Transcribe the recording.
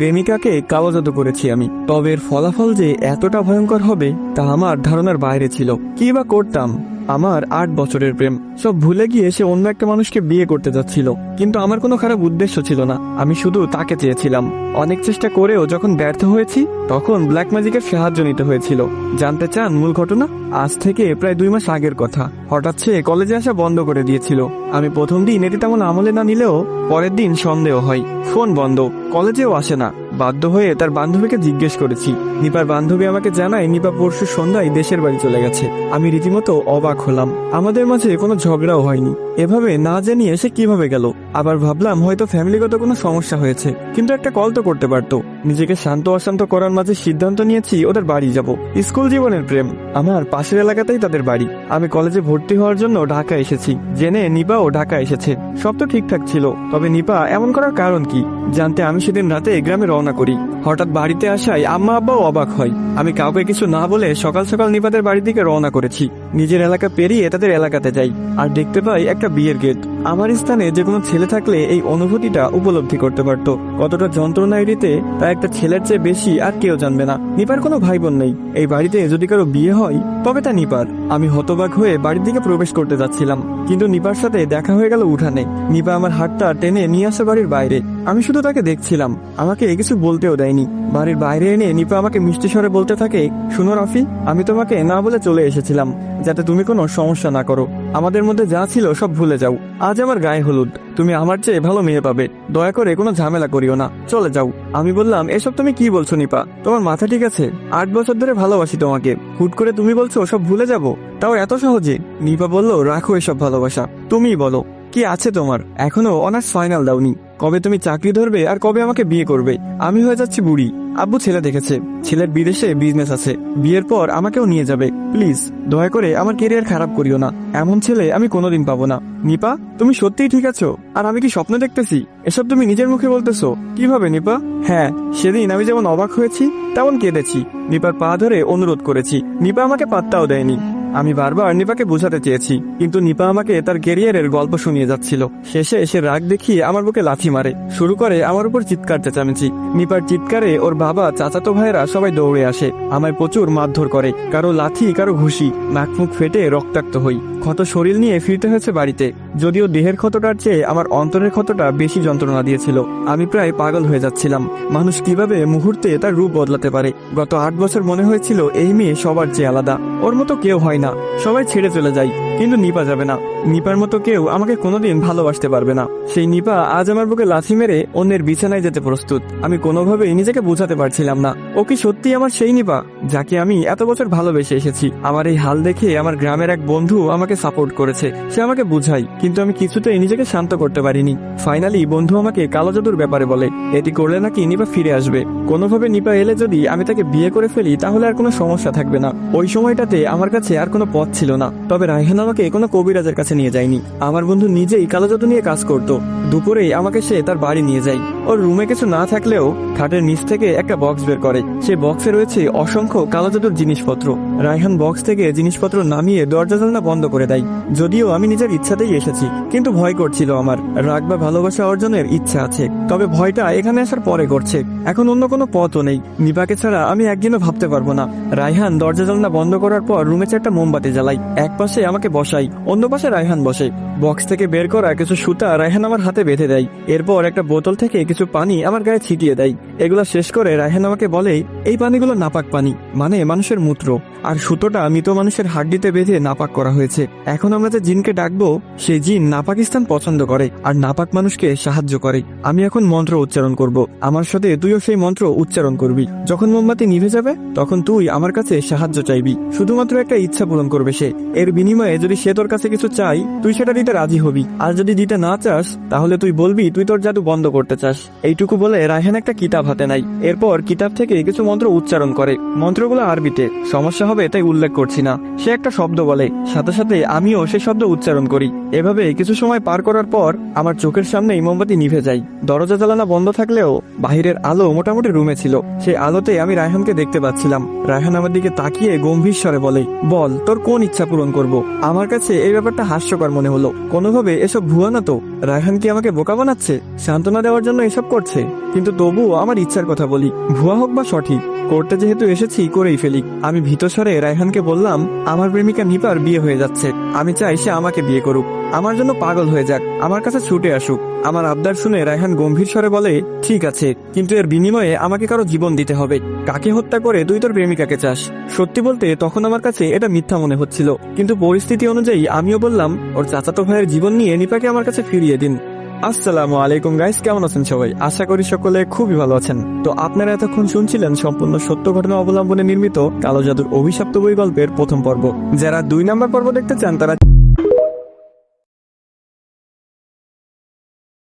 প্রেমিকাকে কালোজাদু করেছি আমি। তবে এর ফলাফল যে এতটা ভয়ঙ্কর হবে, তা আমার ধারণার বাইরে ছিল। কি বা করতাম? আমার আট বছরের প্রেম। সব ভুলে গিয়ে সে অন্য একটা মানুষকে বিয়ে করতে যাচ্ছিল। কিন্তু আমার কোনো খারাপ উদ্দেশ্য ছিল না। আমি শুধু তাকে চেয়েছিলাম। অনেক চেষ্টা করেও যখন ব্যর্থ হয়েছি, তখন ব্ল্যাক ম্যাজিকের সাহায্য নিতে হয়েছিল। জানতে চান মূল ঘটনা? আজ থেকে প্রায় দুই মাস আগের কথা। হঠাৎ সে কলেজে আসা বন্ধ করে দিয়েছিল। আমি প্রথম দিন এটি তেমন আমলে না নিলেও পরের দিন সন্দেহ হয়। ফোন বন্ধ। কলেজেও আসে না। বাধ্য হয়ে তার বান্ধবীকে জিজ্ঞেস করেছি। নিপার বান্ধবী আমাকে জানায়, নিপা পরশু সন্ধ্যায় দেশের বাড়ি চলে গেছে। আমি রীতিমতো অবাক হলাম। আমাদের মাঝে কোনো ঝগড়াও হয়নি। এভাবে না জানিয়ে সে কীভাবে গেল? আবার ভাবলাম হয়তো ফ্যামিলিগত কোনো সমস্যা হয়েছে, কিন্তু একটা কল তো করতে পারতো। নিজেকে শান্ত অশান্ত করার মাঝে সিদ্ধান্ত নিয়েছি ওদের বাড়ি যাব। স্কুল জীবনের প্রেম, আমার পাশের এলাকাতেই তাদের বাড়ি। আমি কলেজে ভর্তি হওয়ার জন্য ঢাকা এসেছি, জেনে নিপাও ঢাকা এসেছে। সব তো ঠিকঠাক ছিল, তবে নিপা এমন করার কারণ কি? জানতে আমি সেদিন রাতে গ্রামে রওনা করি। হঠাৎ বাড়িতে আসায় আম্মা আব্বাও অবাক হয়। আমি কাউকে কিছু না বলে সকাল সকাল নিপাদের বাড়ির দিকে রওনা করেছি। নিজের এলাকা পেরিয়ে তাদের এলাকাতে যাই, আর দেখতে পাই একটা বিয়ের গেট। আমার স্থানে যে কোনো ছেলে থাকলে এই অনুভূতিটা উপলব্ধি করতে পারত। কতটা যন্ত্রণা এড়িতে তা একটা ছেলের চেয়ে বেশি আর কেউ জানবে না। নিপার কোনো ভাই বোন নেই। এই বাড়িতে যদি কারও বিয়ে হয়, তবে তা নিপার। আমি হতবাক হয়ে বাড়ির দিকে প্রবেশ করতে যাচ্ছিলাম। কিন্তু নিপার সাথে দেখা হয়ে গেল উঠানে। নিপা আমার হাতটা টেনে নিয়ে আসে বাড়ির বাইরে। আমি শুধু তাকে দেখছিলাম। আমাকে এ কিছু বলতেও দেয়নি। বাড়ির বাইরে এনে নিপা আমাকে মিষ্টি স্বরে বলতে থাকে, শুনো রাফি, আমি তোমাকে না বলে চলে এসেছিলাম, যাতে তুমি কোনো সমস্যা না করো। আমাদের মধ্যে যা ছিল সব ভুলে যাও। আজ আমার গায়ে হলুদ। তুমি আমার চেয়ে ভালো মেয়ে পাবে। দয়া করে কোনো ঝামেলা করিও না। চলে যাও। আমি বললাম, এসব তুমি কি বলছো নিপা? তোমার মাথা ঠিক আছে? আট বছর ধরে ভালোবাসি তোমাকে। হুট করে তুমি বলছো সব ভুলে যাব? তাও এত সহজে? নিপা বলল, রাখো এসব ভালোবাসা। তুমিই বলো, কি আছে তোমার? এখনও অনার্স ফাইনাল দাওনি। কবে তুমি চাকরি ধরবে আর কবে আমাকে বিয়ে করবে? আমি হয়ে যাচ্ছি বুড়ি। আব্বু ছেলে দেখেছে। ছেলের বিদেশে বিজনেস আছে। বিয়ের পর আমাকেও নিয়ে যাবে। প্লিজ দয়া করে আমার কেরিয়ার খারাপ করিও না। এমন ছেলে আমি কোনোদিন পাবো না। নিপা, তুমি সত্যিই ঠিক আছো? আর আমি কি স্বপ্ন দেখতেছি? এসব তুমি নিজের মুখে বলতেছো। কীভাবে, নিপা? হ্যাঁ সেদিন আমি যেমন অবাক হয়েছি, তেমন কেঁদেছি। নিপার পা ধরে অনুরোধ করেছি। নিপা আমাকে পাত্তাও দেয়নি। আমি বারবার নিপাকে বোঝাতে চেয়েছি, কিন্তু নিপা আমাকে তার ক্যারিয়ারের গল্প শুনিয়ে যাচ্ছিল। শেষে এসে রাগ দেখিয়ে আমার বুকে লাথি মারে। শুরু করে আমার উপর চিৎকার চেঁচামেচি। নিপার চিৎকারে ওর বাবা, চাচাতো ভাইয়েরা সবাই দৌড়ে আসে। আমায় প্রচুর মারধর করে। কারও লাথি, কারও ঘুষি। নাক মুখ ফেটে রক্তাক্ত হই। ক্ষত শরীর নিয়ে ফিরতে হয়েছে বাড়িতে। যদিও দেহের ক্ষতটার চেয়ে আমার অন্তরের ক্ষতটা বেশি যন্ত্রণা দিয়েছিল। আমি প্রায় পাগল হয়ে যাচ্ছিলাম। মানুষ কীভাবে মুহূর্তে তার রূপ বদলাতে পারে? গত আট বছর মনে হয়েছিল এই মেয়ে সবার চেয়ে আলাদা। ওর মতো কেউ হয় না সবাই ছেড়ে চলে যায় কিন্তু নিপা যাবে না। নিপার মতো কেউ আমাকে কোনোদিন ভালোবাসতে পারবে না। সেই নিপা আজ আমার বুকে লাথি মেরে অন্যের বিছানায় যেতে প্রস্তুত। আমি কোনোভাবেই নিজেকে বোঝাতে পারছিলাম না। ও কি সত্যি আমার সেই নিপা? যাকে আমি এত বছর ভালোবেসে এসেছি। আমার এই হাল দেখে আমার গ্রামের এক বন্ধু আমাকে সাপোর্ট করেছে। সে আমাকে বুঝাই কিন্তু আমি কিছুতেই নিজেকে শান্ত করতে পারিনি। ফাইনালি বন্ধু আমাকে কালো জাদুর ব্যাপারে বলে, এটি করলে নাকি নিপা ফিরে আসবে? কোনোভাবে নিপা এলে যদি আমি তাকে বিয়ে করে ফেলি, তাহলে আর কোনো সমস্যা থাকবে না। ওই সময়টাতে আমার কাছে আর কোনো পথ ছিল না। তবে রায়হান আমাকে কোনো কবিরাজের কাছে নিয়ে যায়নি। আমার বন্ধু নিজেই কালো জাদু নিয়ে কাজ করত। দুপুরেই আমাকে সে তার বাড়ি নিয়ে যায়। ওর রুমে কিছু না থাকলেও খাটের নিচ থেকে একটা বক্স বের করে। সেই বক্সে রয়েছে অসংখ্য কালো জাদুর জিনিসপত্র। রায়হান বক্স থেকে জিনিসপত্র নামিয়ে দরজা জানলা বন্ধ করে দেয়। যদিও আমি নিজের ইচ্ছাতেই এসেছি, কিন্তু ভয় করছিল আমার। রাগ বা ভালোবাসা অর্জনের ইচ্ছা আছে, তবে ভয়টা এখানে আসার পরে করছে। এখন অন্য কোনো পথও নেই। নিপাকে ছাড়া আমি একদিনও ভাবতে পারব না। রায়হান দরজা জানলা বন্ধ করার পর রুমে একটা মোমবাতি জ্বালাই এক পাশে আমাকে বসাই অন্য পাশে রায়হান বসে। বক্স থেকে বের করা কিছু সুতা রায়হান আমার হাতে বেঁধে দেয়। এরপর একটা বোতল থেকে কিছু পানি আমার গায়ে ছিটিয়ে দেয়। এগুলো শেষ করে রায়হান আমাকে বলে, এই পানিগুলো নাপাক পানি মানে মানুষের মূত্র। আর সুতোটা মৃত মানুষের হাড্ডিতে বেঁধে নাপাক করা হয়েছে। এখন আমরা যে জিনকে ডাকবো, সেই জিন নাপাকিস্তান পছন্দ করে আর নাপাক মানুষকে সাহায্য করে। আমি এখন মন্ত্র উচ্চারণ করব। আমার সাথে তুইও সেই মন্ত্র উচ্চারণ করবি। যখন মোমবাতি নিভে যাবে, তখন তুই আমার কাছে সাহায্য চাইবি। শুধুমাত্র একটা ইচ্ছা পূরণ করবে সে। এর বিনিময়ে যদি সে তোর কাছে কিছু চাই, তুই সেটা দিতে রাজি হবি। আর যদি দিতে না চাস, তাহলে তুই বলবি, তুই তোর জাদু বন্ধ করতে চাস। এইটুকু বলে রায়হান একটা কিতাব হাতে নাই এরপর কিতাব থেকে কিছু মন্ত্র উচ্চারণ করে। মন্ত্রগুলো আরবিতে। সমস্যা হবে তাই উল্লেখ করছি না। সে একটা শব্দ বলে। সাথে সাথে আমিও সে শব্দ উচ্চারণ করি। এভাবে কিছু সময় পার করার পর আমার চোখের সামনেই মোমবাতি নিভে যায়। দরজা জ্বালানা বন্ধ থাকলেও বাহিরের আলো মোটামুটি রুমে ছিল। সেই আলোতে আমি রায়হানকে দেখতে পাচ্ছিলাম। রায়হান আমার দিকে তাকিয়ে গম্ভীর স্বরে বলে, বল, তোর কোন ইচ্ছা পূরণ করব? আমার কাছে এই ব্যাপারটা হাস্যকর মনে হলো। কোনোভাবে এসব ভুয়া না তো? রায়হান কি আমাকে বোকা বানাচ্ছে? সান্ত্বনা দেওয়ার জন্য এসব করছে। কিন্তু তবুও আমার ইচ্ছার কথা বলি। ভুয়া হোক বা সঠিক করতে যেহেতু এসেছি, করেই ফেলি। আমি ভীত স্বরে রায়হানকে বললাম, আমার প্রেমিকা নিপার বিয়ে হয়ে যাচ্ছে। আমি চাই সে আমাকে বিয়ে করুক। আমার জন্য পাগল হয়ে যাক। আমার কাছে ছুটে আসুক। আমার আবদার শুনে রায়হান গম্ভীর স্বরে বলে, ঠিক আছে, কিন্তু এর বিনিময়ে আমাকে কারও জীবন দিতে হবে। কাকে হত্যা করে তুই তোর প্রেমিকাকে চাস? সত্যি বলতে তখন আমার কাছে এটা মিথ্যা মনে হচ্ছিল। কিন্তু পরিস্থিতি অনুযায়ী আমিও বললাম, ওর চাচাতো ভাইয়ের জীবন নিয়ে নিপাকে আমার কাছে ফিরিয়ে দিন। আসসালামু আলাইকুম গাইস, কেমন আছেন সবাই? আশা করি সকলে খুবই ভালো আছেন। তো আপনারা এতক্ষণ শুনছিলেন সম্পূর্ণ সত্য ঘটনা অবলম্বনে নির্মিত কালো জাদুর অভিশপ্ত বই গল্পের প্রথম পর্ব। যারা দুই নাম্বার পর্ব দেখতে চান, তারা